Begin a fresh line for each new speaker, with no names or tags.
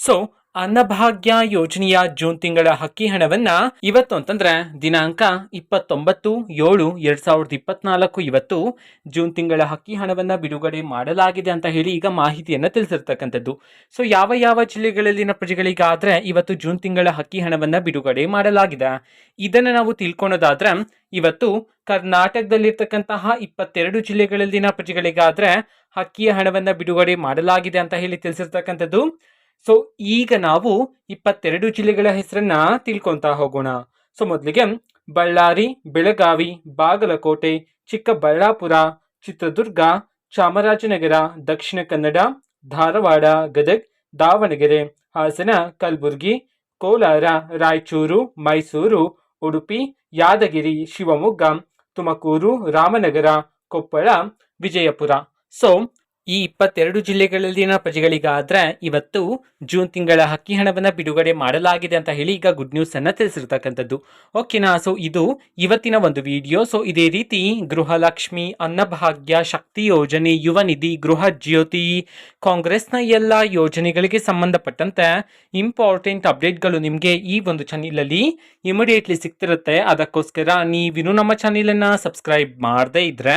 So Annabhagya ಯೋಜನೆಯ June ತಿಂಗಳ ಹಕ್ಕಿ ಹಣವನ್ನ ಇವತ್ತು ಅಂತಂದ್ರೆ ದಿನಾಂಕ ಇಪ್ಪತ್ತೊಂಬತ್ತು ಏಳು ಎರಡ್ ಸಾವಿರದ ಇಪ್ಪತ್ನಾಲ್ಕು ಇವತ್ತು ಜೂನ್ ತಿಂಗಳ ಹಕ್ಕಿ ಹಣವನ್ನ ಬಿಡುಗಡೆ ಮಾಡಲಾಗಿದೆ ಅಂತ ಹೇಳಿ ಈಗ ಮಾಹಿತಿಯನ್ನ ತಿಳಿಸಿರ್ತಕ್ಕಂಥದ್ದು. ಸೊ ಯಾವ ಯಾವ ಜಿಲ್ಲೆಗಳಲ್ಲಿನ ಪ್ರಜೆಗಳಿಗಾದ್ರೆ ಇವತ್ತು ಜೂನ್ ತಿಂಗಳ ಹಕ್ಕಿ ಹಣವನ್ನ ಬಿಡುಗಡೆ ಮಾಡಲಾಗಿದೆ. ಇದನ್ನ ನಾವು ತಿಳ್ಕೊಳೋದಾದ್ರೆ ಇವತ್ತು ಕರ್ನಾಟಕದಲ್ಲಿರ್ತಕ್ಕಂತಹ ಇಪ್ಪತ್ತೆರಡು ಜಿಲ್ಲೆಗಳಲ್ಲಿನ ಪ್ರಜೆಗಳಿಗಾದ್ರೆ ಹಕ್ಕಿಯ ಹಣವನ್ನ ಬಿಡುಗಡೆ ಮಾಡಲಾಗಿದೆ ಅಂತ ಹೇಳಿ ತಿಳಿಸಿರ್ತಕ್ಕಂಥದ್ದು. ಸೊ ಈಗ ನಾವು ಇಪ್ಪತ್ತೆರಡು ಜಿಲ್ಲೆಗಳ ಹೆಸರನ್ನ ತಿಳ್ಕೊಂತಾ ಹೋಗೋಣ. ಸೊ ಮೊದಲಿಗೆ ಬಳ್ಳಾರಿ, ಬೆಳಗಾವಿ, ಬಾಗಲಕೋಟೆ, ಚಿಕ್ಕಬಳ್ಳಾಪುರ, ಚಿತ್ರದುರ್ಗ, ಚಾಮರಾಜನಗರ, ದಕ್ಷಿಣ ಕನ್ನಡ, ಧಾರವಾಡ, ಗದಗ್, ದಾವಣಗೆರೆ, ಹಾಸನ, ಕಲಬುರಗಿ, ಕೋಲಾರ, ರಾಯಚೂರು, ಮೈಸೂರು, ಉಡುಪಿ, ಯಾದಗಿರಿ, ಶಿವಮೊಗ್ಗ, ತುಮಕೂರು, ರಾಮನಗರ, ಕೊಪ್ಪಳ, ವಿಜಯಪುರ. ಸೊ ಈ ಇಪ್ಪತ್ತೆರಡು ಜಿಲ್ಲೆಗಳಲ್ಲಿನ ಪ್ರಜೆಗಳಿಗಾದ್ರೆ ಇವತ್ತು ಜೂನ್ ತಿಂಗಳ ಹಕ್ಕಿ ಹಣವನ್ನು ಬಿಡುಗಡೆ ಮಾಡಲಾಗಿದೆ ಅಂತ ಹೇಳಿ ಈಗ ಗುಡ್ ನ್ಯೂಸ್ ಅನ್ನ ತಿಳಿಸಿರ್ತಕ್ಕಂಥದ್ದು. ಓಕೆನಾ ಸೊ ಇದು ಇವತ್ತಿನ ಒಂದು ವಿಡಿಯೋ ಸೊ ಇದೇ ರೀತಿ ಗೃಹಲಕ್ಷ್ಮಿ, ಅನ್ನಭಾಗ್ಯ, ಶಕ್ತಿ ಯೋಜನೆ, ಯುವ ನಿಧಿ, ಗೃಹ ಜ್ಯೋತಿ, ಕಾಂಗ್ರೆಸ್ನ ಎಲ್ಲ ಯೋಜನೆಗಳಿಗೆ ಸಂಬಂಧಪಟ್ಟಂತೆ ಇಂಪಾರ್ಟೆಂಟ್ ಅಪ್ಡೇಟ್ಗಳು ನಿಮಗೆ ಈ ಒಂದು ಚಾನಲಲ್ಲಿ ಇಮಿಡಿಯೇಟ್ಲಿ ಸಿಗ್ತಿರುತ್ತೆ. ಅದಕ್ಕೋಸ್ಕರ ನೀವಿನ್ನೂ ನಮ್ಮ ಚಾನಲನ್ನು ಸಬ್ಸ್ಕ್ರೈಬ್ ಮಾಡದೇ ಇದ್ರೆ